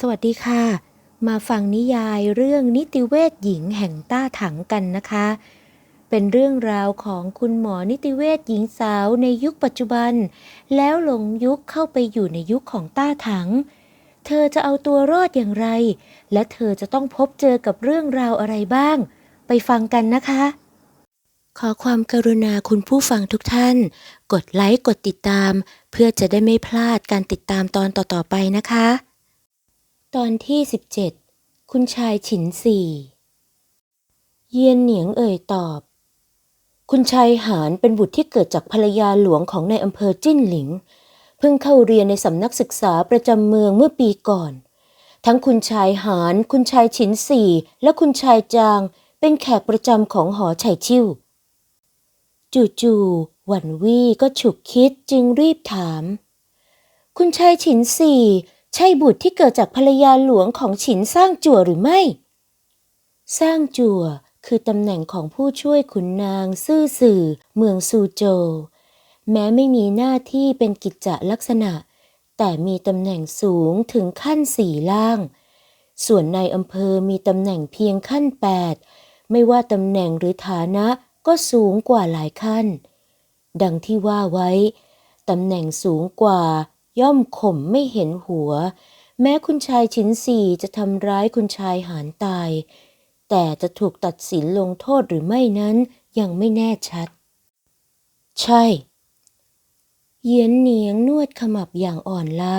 สวัสดีค่ะ มาฟังนิยายเรื่องนิติเวชหญิงแห่งต้าถังกันนะคะ เป็นเรื่องราวของคุณหมอนิติเวชหญิงสาวในยุคปัจจุบัน แล้วหลงยุคเข้าไปอยู่ในยุคของต้าถัง เธอจะเอาตัวรอดอย่างไร และเธอจะต้องพบเจอกับเรื่องราวอะไรบ้าง ไปฟังกันนะคะ ขอความกรุณาคุณผู้ฟังทุกท่าน กดไลค์กดติดตาม เพื่อจะได้ไม่พลาดการติดตามตอนต่อๆไปนะคะ ตอนที่17คุณชายฉินสี่เยียนเหนียงเอ่ยตอบ คุณชายหานเป็นบุตรที่เกิดจากภรรยาหลวงของในายอำเภอจิ้นหลิง เพิ่งเข้าเรียนในสำนักศึกษาประจำเมืองเมื่อปีก่อน ทั้งคุณชายหาน คุณชายฉินสี่และคุณชายจาง เป็นแขกประจำของหอไฉชิ่วจู่ๆหวันวี่ก็ฉุกคิดจึงรีบถาม คุณชายฉินสี่ ใช่บุตรที่เกิดจากภรรยาหลวงของฉินสร้างจั่วหรือไม่ สร้างจั่วคือตำแหน่งของผู้ช่วยขุนนางซื่อสื่อ เมืองซูโจ แม้ไม่มีหน้าที่เป็นกิจจลักษณะ แต่มีตำแหน่งสูงถึงขั้นสี่ล่าง ส่วนในอำเภอมีตำแหน่งเพียงขั้นแปดไม่ว่าตำแหน่งหรือฐานะก็สูงกว่าหลายขั้น ดังที่ว่าไว้ ตำแหน่งสูงกว่า ย่อมข่มไม่เห็นหัว แม้คุณชายชิ้นสี่จะทำร้ายคุณชายหานตาย แต่จะถูกตัดสินลงโทษหรือไม่นั้นยังไม่แน่ชัด ใช่ เยียนเหนียงนวดขมับอย่างอ่อนล้า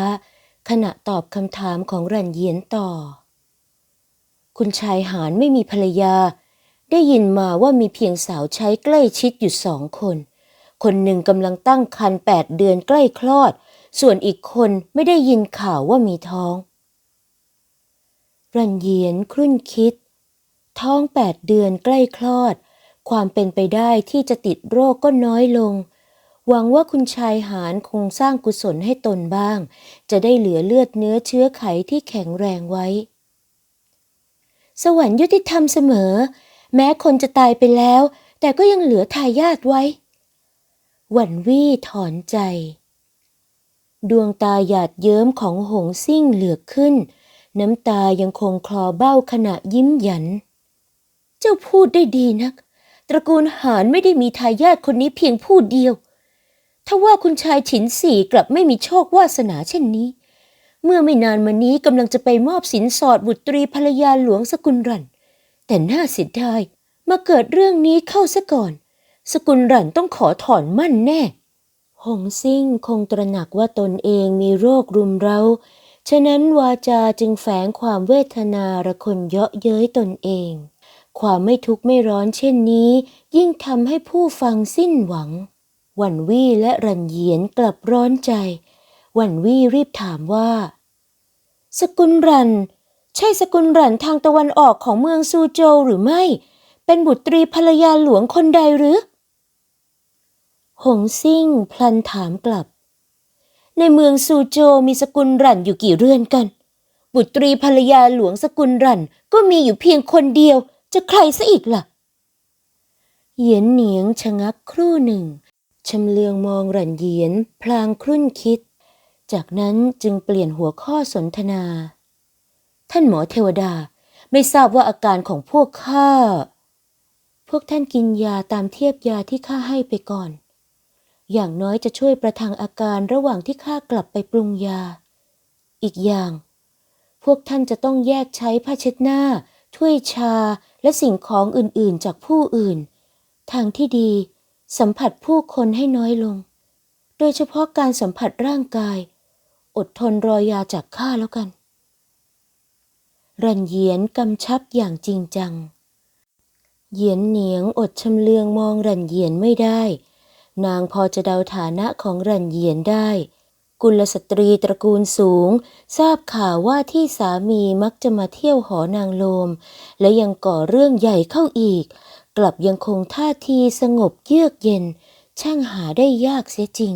ขณะตอบคำถามของรันเยียนต่อ คุณชายหานไม่มีภรรยา ได้ยินมาว่ามีเพียงสาวใช้ใกล้ชิดอยู่สองคน คนหนึ่งกำลังตั้งครรภ์แปดเดือนใกล้คลอด ส่วนอีกคนไม่ได้ยินข่าวว่ามีท้อง รันเยียนครุ่นคิด ท้องแปดเดือนใกล้คลอด ความเป็นไปได้ที่จะติดโรคก็น้อยลง หวังว่าคุณชายหานคงสร้างกุศลให้ตนบ้าง จะได้เหลือเลือดเนื้อเชื้อไขที่แข็งแรงไว้ สวรรค์ยุติธรรมเสมอ แม้คนจะตายไปแล้ว แต่ก็ยังเหลือทายาทไว้ หวันวี่ถอนใจ ดวงตาหยาดเยิ้มของหงซิ่งเหลือกขึ้น น้ำตายังคงคลอเบ้าขณะยิ้มหยัน เจ้าพูดได้ดีนัก ตระกูลหานไม่ได้มีทายาทคนนี้เพียงผู้เดียวถ้าว่าคุณชายฉินสี่กลับไม่มีโชควาสนาเช่นนี้ เมื่อไม่นานมานี้กำลังจะไปมอบสินสอดบุตรีภรรยาหลวงสกุลรัน แต่น่าเสียดายมาเกิดเรื่องนี้เข้าซะก่อน สกุลรันต้องขอถอนมั่นแน่ หงซิ่งคงตระหนักว่าตนเองมีโรครุมเร้า ฉะนั้นวาจาจึงแฝงความเวทนาระคนเยาะเย้ยตนเอง ความไม่ทุกข์ไม่ร้อนเช่นนี้ ยิ่งทำให้ผู้ฟังสิ้นหวังหวันวี่และรันเยียนกลับร้อนใจหวันวี่รีบถามว่า สกุลรัน ใช่สกุลรันทางตะวันออกของเมืองซูโจวหรือไม่ เป็นบุตรีภรรยาหลวงคนใดหรือ หงซิ่งพลันถามกลับ ในเมืองซูโจมีสกุลรันอยู่กี่เรือนกัน บุตรีภรรยาหลวงสกุลรันก็มีอยู่เพียงคนเดียว จะใครซะอีกล่ะ เหยียนเหนียงชะงักครู่หนึ่งชำเลืองมองรันเยียนพลางครุ่นคิด จากนั้นจึงเปลี่ยนหัวข้อสนทนา ท่านหมอเทวดาไม่ทราบว่าอาการของพวกข้า พวกท่านกินยาตามเทียบยาที่ข้าให้ไปก่อน อย่างน้อยจะช่วยประทังอาการระหว่างที่ข้ากลับไปปรุงยา อีกอย่าง พวกท่านจะต้องแยกใช้ผ้าเช็ดหน้า ถ้วยชาและสิ่งของอื่นๆจากผู้อื่น ทางที่ดี สัมผัสผู้คนให้น้อยลง โดยเฉพาะการสัมผัสร่างกาย อดทนรอยาจากข้าแล้วกัน รันเยียนกำชับอย่างจริงจัง เหยียนเหนียงอดชำเลืองมองรันเยียนไม่ได้ นางพอจะเดาฐานะของรันเยียนได้ กุลสตรีตระกูลสูง ทราบข่าวว่าที่สามีมักจะมาเที่ยวหอนางโลม และยังก่อเรื่องใหญ่เข้าอีก กลับยังคงท่าทีสงบเยือกเย็น ช่างหาได้ยากเสียจริง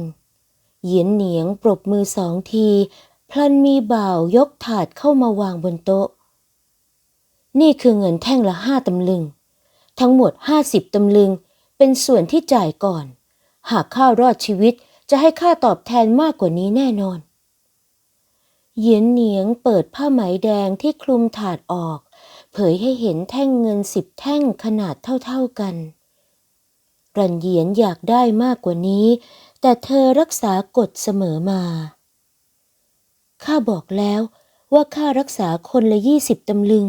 เหยียนเหนียงปรบมือสองที พลันมีบ่าวยกถาดเข้ามาวางบนโต๊ะ นี่คือเงินแท่งละห้าตำลึง ทั้งหมดห้าสิบตำลึง เป็นส่วนที่จ่ายก่อน หากข้ารอดชีวิตจะให้ค่าตอบแทนมากกว่านี้แน่นอน เหยียนเหนียงเปิดผ้าไหมแดงที่คลุมถาดออก เผยให้เห็นแท่งเงินสิบแท่งขนาดเท่าๆกันรันเหยียนอยากได้มากกว่านี้ แต่เธอรักษากฎเสมอมา ข้าบอกแล้วว่าค่ารักษาคนละยี่สิบตำลึง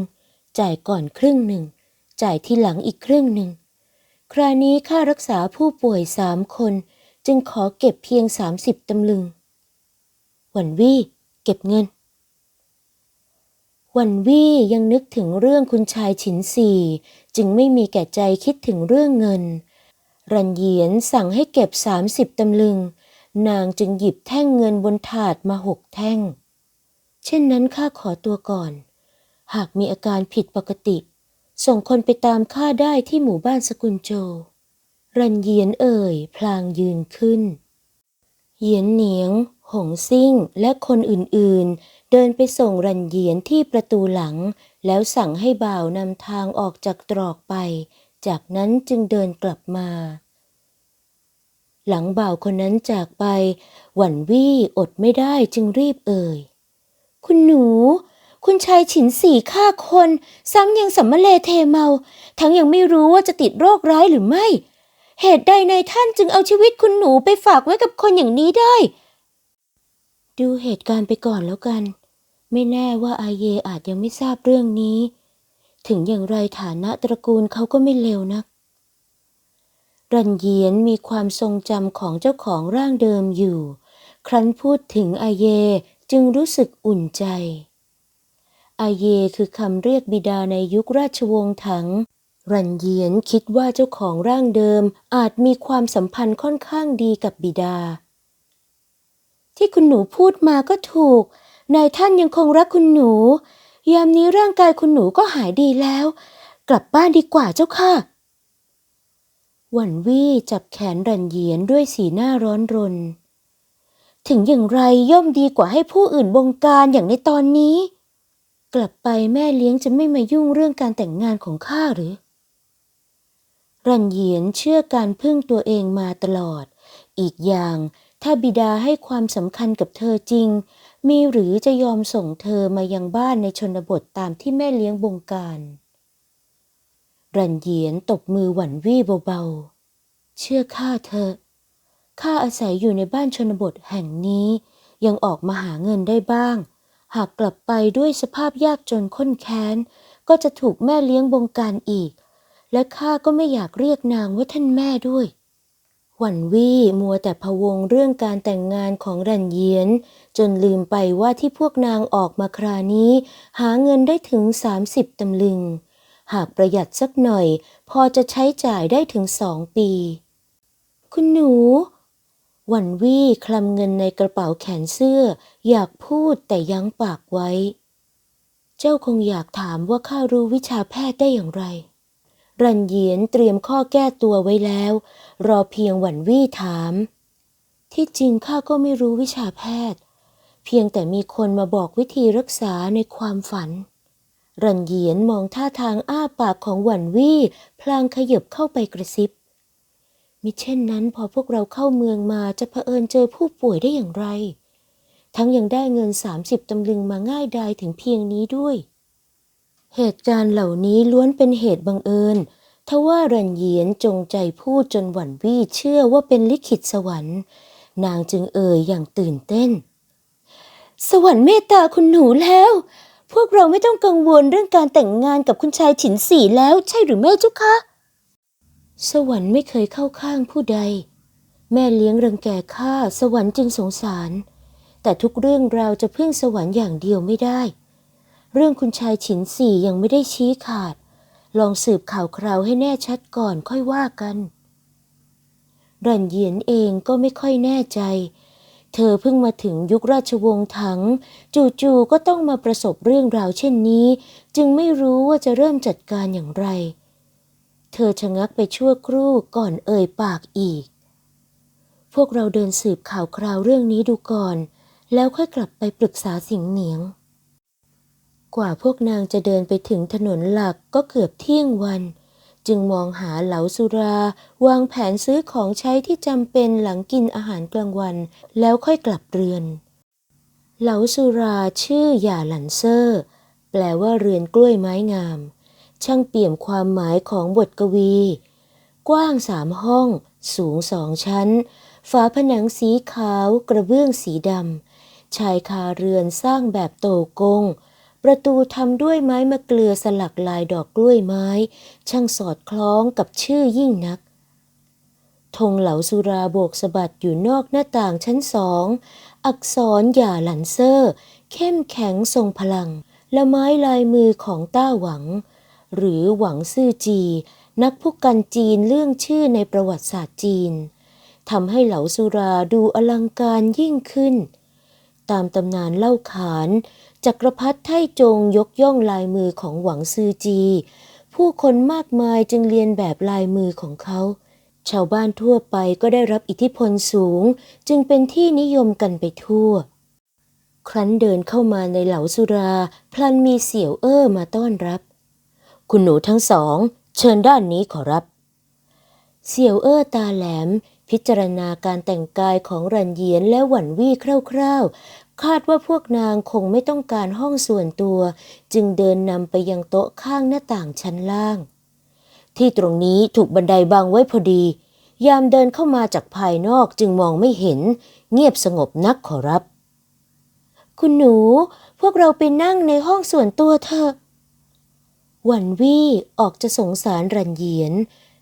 จ่ายก่อนครึ่งหนึ่ง จ่ายทีหลังอีกครึ่งหนึ่ง คราวนี้ค่ารักษาผู้ป่วยสามคน จึงขอเก็บเพียงสามสิบตำลึง หวันวี่เก็บเงิน หวันวี่ยังนึกถึงเรื่องคุณชายฉินซีจึงไม่มีแก่ใจคิดถึงเรื่องเงิน รันเยียนสั่งให้เก็บสามสิบตำลึง นางจึงหยิบแท่งเงินบนถาดมาหกแท่ง เช่นนั้นข้าขอตัวก่อน หากมีอาการผิดปกติ ส่งคนไปตามข้าได้ที่หมู่บ้านสกุลโจ รันเยียนเอ่ย พลางยืนขึ้น เหยียนเหนียง หงซิ่งและคนอื่นๆ เดินไปส่งรันเยียนที่ประตูหลัง แล้วสั่งให้บ่าวนำทางออกจากตรอกไป จากนั้นจึงเดินกลับมา หลังบ่าวคนนั้นจากไป หวันวี่อดไม่ได้จึงรีบเอ่ย คุณหนู คุณชายฉินสี่ฆ่าคน ซ้ำยังสัมมะเลเทเมา ทั้งยังไม่รู้ว่าจะติดโรคร้ายหรือไม่ เหตุใดนายท่านจึงเอาชีวิตคุณหนูไปฝากไว้กับคนอย่างนี้ได้ ดูเหตุการณ์ไปก่อนแล้วกัน ไม่แน่ว่าอาเยอาจยังไม่ทราบเรื่องนี้ ถึงอย่างไรฐานะตระกูลเขาก็ไม่เลวนัก รันเยียนมีความทรงจำของเจ้าของร่างเดิมอยู่ ครั้นพูดถึงอาเยจึงรู้สึกอุ่นใจ อาเยคือคำเรียกบิดาในยุคราชวงศ์ถัง รันเยียนคิดว่าเจ้าของร่างเดิมอาจมีความสัมพันธ์ค่อนข้างดีกับบิดา ที่คุณหนูพูดมาก็ถูก นายท่านยังคงรักคุณหนู ยามนี้ร่างกายคุณหนูก็หายดีแล้ว กลับบ้านดีกว่าเจ้าค่ะหวันวี่จับแขนรันเยียนด้วยสีหน้าร้อนรน ถึงอย่างไรย่อมดีกว่าให้ผู้อื่นบงการอย่างในตอนนี้ กลับไปแม่เลี้ยงจะไม่มายุ่งเรื่องการแต่งงานของข้าหรือ รันเยียนเชื่อการพึ่งตัวเองมาตลอด อีกอย่างถ้าบิดาให้ความสำคัญกับเธอจริง มีหรือจะยอมส่งเธอมายังบ้านในชนบทตามที่แม่เลี้ยงบงการ รันเยียนตบมือหวันวี่เบาๆ เชื่อข้าเถอข้าอาศัยอยู่ในบ้านชนบทแห่งนี้ยังออกมาหาเงินได้บ้าง หากกลับไปด้วยสภาพยากจนข้นแค้น ก็จะถูกแม่เลี้ยงบงการอีก และข้าก็ไม่อยากเรียกนางว่าท่านแม่ด้วย หวันวี่มัวแต่พะวงเรื่องการแต่งงานของรันเยียน จนลืมไปว่าที่พวกนางออกมาครานี้ หาเงินได้ถึง 30ตำลึง หากประหยัดสักหน่อย พอจะใช้จ่ายได้ถึงสองปี คุณหนู หวันวี่คลำเงินในกระเป๋าแขนเสื้อ อยากพูดแต่ยั้งปากไว้ เจ้าคงอยากถามว่าข้ารู้วิชาแพทย์ได้อย่างไร รันเยียนเตรียมข้อแก้ตัวไว้แล้ว รอเพียงหวันวี่ถาม ที่จริงข้าก็ไม่รู้วิชาแพทย์ เพียงแต่มีคนมาบอกวิธีรักษาในความฝัน รันเยียนมองท่าทางอ้าปากของหวันวี่ พลางขยับเข้าไปกระซิบ มิเช่นนั้นพอพวกเราเข้าเมืองมาจะเผอิญเจอผู้ป่วยได้อย่างไร ทั้งยังได้เงิน 30ตำลึงมาง่ายดายถึงเพียงนี้ด้วย เหตุการณ์เหล่านี้ล้วนเป็นเหตุบังเอิญทว่ารันเยียนจงใจพูดจนหวันวี่เชื่อว่าเป็นลิขิตสวรรค์ นางจึงเอ่ยอย่างตื่นเต้น สวรรค์เมตตาคุณหนูแล้ว พวกเราไม่ต้องกังวลเรื่องการแต่งงานกับคุณชายฉินสีแล้วใช่หรือไม่เจ้าคะ สวรรค์ไม่เคยเข้าข้างผู้ใด แม่เลี้ยงรังแกข้าสวรรค์จึงสงสาร แต่ทุกเรื่องราวจะพึ่งสวรรค์อย่างเดียวไม่ได้ เรื่องคุณชายฉินสี่ยังไม่ได้ชี้ขาด ลองสืบข่าวคราวให้แน่ชัดก่อนค่อยว่ากันรันเยียนเองก็ไม่ค่อยแน่ใจ เธอเพิ่งมาถึงยุคราชวงศ์ถัง จู่ๆก็ต้องมาประสบเรื่องราวเช่นนี้ จึงไม่รู้ว่าจะเริ่มจัดการอย่างไร เธอชะงักไปชั่วครู่ก่อนเอ่ยปากอีก พวกเราเดินสืบข่าวคราวเรื่องนี้ดูก่อน แล้วค่อยกลับไปปรึกษาสิงเหนียง กว่าพวกนางจะเดินไปถึงถนนหลักก็เกือบเที่ยงวัน จึงมองหาเหลาสุรา วางแผนซื้อของใช้ที่จำเป็นหลังกินอาหารกลางวัน แล้วค่อยกลับเรือน เหลาสุราชื่อหย่าหลันเซอร์ แปลว่าเรือนกล้วยไม้งาม ช่างเปี่ยมความหมายของบทกวี กว้างสามห้อง สูงสองชั้น ฝาผนังสีขาวกระเบื้องสีดำ ชายคาเรือนสร้างแบบโตกง ประตูทำด้วยไม้มะเกลือสลักลายดอกกล้วยไม้ ช่างสอดคล้องกับชื่อยิ่งนักธงเหลาสุราโบกสะบัดอยู่นอกหน้าต่างชั้นสอง อักษรหย่าหลันเซอร์ เข้มแข็งทรงพลัง และไม้ลายมือของต้าหวัง หรือหวังซื่อจี นักผู้กันจีนเรื่องชื่อในประวัติศาสตร์จีนทำให้เหลาสุราดูอลังการยิ่งขึ้น ตามตำนานเล่าขานจักรพรรดิไทจงยกย่องลายมือของหวังซือจี ผู้คนมากมายจึงเรียนแบบลายมือของเขา ชาวบ้านทั่วไปก็ได้รับอิทธิพลสูง จึงเป็นที่นิยมกันไปทั่ว ครั้นเดินเข้ามาในเหลาสุรา พลันมีเสี่ยวเอ้อมาต้อนรับ คุณหนูทั้งสอง เชิญด้านนี้ขอรับ เสี่ยวเอ้อตาแหลม พิจารณาการแต่งกายของรันเยียนและหวันวี่คร่าวๆ คาดว่าพวกนางคงไม่ต้องการห้องส่วนตัว จึงเดินนำไปยังโต๊ะข้างหน้าต่างชั้นล่าง ที่ตรงนี้ถูกบันไดบังไว้พอดี ยามเดินเข้ามาจากภายนอกจึงมองไม่เห็น เงียบสงบนักขอรับ คุณหนู พวกเราไปนั่งในห้องส่วนตัวเถอะ วันวี่ออกจะสงสารรันเยียน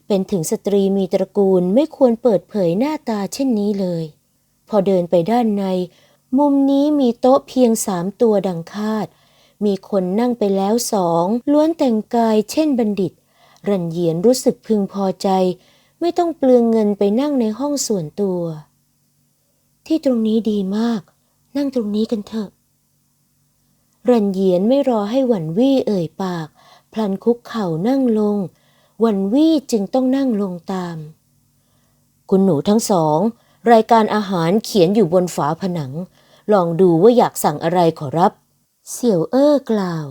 เป็นถึงสตรีมีตระกูลไม่ควรเปิดเผยหน้าตาเช่นนี้เลย พอเดินไปด้านใน มุมนี้มีโต๊ะเพียงสามตัวดังคาด มีคนนั่งไปแล้วสองล้วนแต่งกายเช่นบัณฑิต รันเยียนรู้สึกพึงพอใจ ไม่ต้องเปลืองเงินไปนั่งในห้องส่วนตัว ที่ตรงนี้ดีมาก นั่งตรงนี้กันเถอะรันเยียนไม่รอให้หวันวี่เอ่ยปาก พลันคุกเข่านั่งลง วันวี่จึงต้องนั่งลงตาม คุณหนูทั้งสอง รายการอาหารเขียนอยู่บนฝาผนัง ลองดูว่าอยากสั่งอะไรขอรับ เสี่ยวเอ้อกล่าว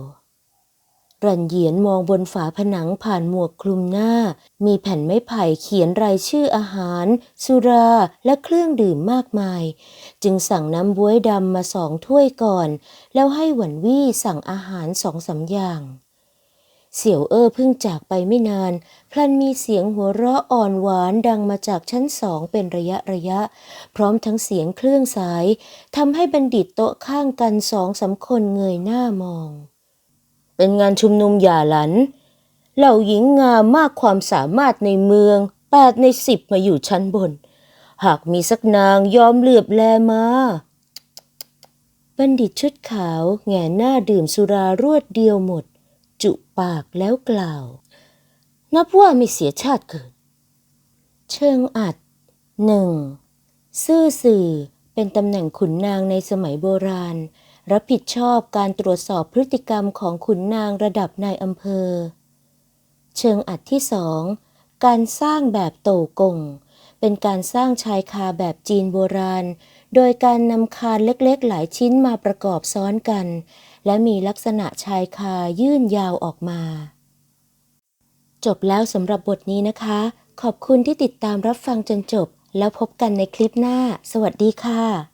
รันเยียนมองบนฝาผนังผ่านหมวกคลุมหน้า มีแผ่นไม้ไผ่เขียนรายชื่ออาหาร สุราและเครื่องดื่มมากมาย จึงสั่งน้ำบ๊วยดำมาสองถ้วยก่อน แล้วให้หวันวี่สั่งอาหารสองสามอย่าง เสี่ยวเอ้อเพิ่งจากไปไม่นาน พลันมีเสียงหัวเราะอ่อนหวานดังมาจากชั้นสองเป็นระยะระยะ พร้อมทั้งเสียงเครื่องสายทำให้บัณฑิตโต๊ะข้างกันสองสาคนเงยหน้ามอง เป็นงานชุมนุมหย่าหลัน เหล่าหญิงงามมากความสามารถในเมืองแปดในสิบมาอยู่ชั้นบน หากมีสักนางยอมเหลือบแลมาบัณฑิตชุดขาวแหงหน้าดื่มสุรารวดเดียวหมด จุปากแล้วกล่าว นับว่าไม่เสียชาติเกิด เชิงอัดหนึ่งซื่อสื่อเป็นตำแหน่งขุนนางในสมัยโบราณ รับผิดชอบการตรวจสอบพฤติกรรมของขุนนางระดับนายอำเภอ เชิงอัดที่สองการสร้างแบบโตกง เป็นการสร้างชายคาแบบจีนโบราณ โดยการนำคานเล็กๆหลายชิ้นมาประกอบซ้อนกัน และมีลักษณะชายคายื่นยาวออกมา จบแล้วสำหรับบทนี้นะคะ ขอบคุณที่ติดตามรับฟังจนจบ แล้วพบกันในคลิปหน้า สวัสดีค่ะ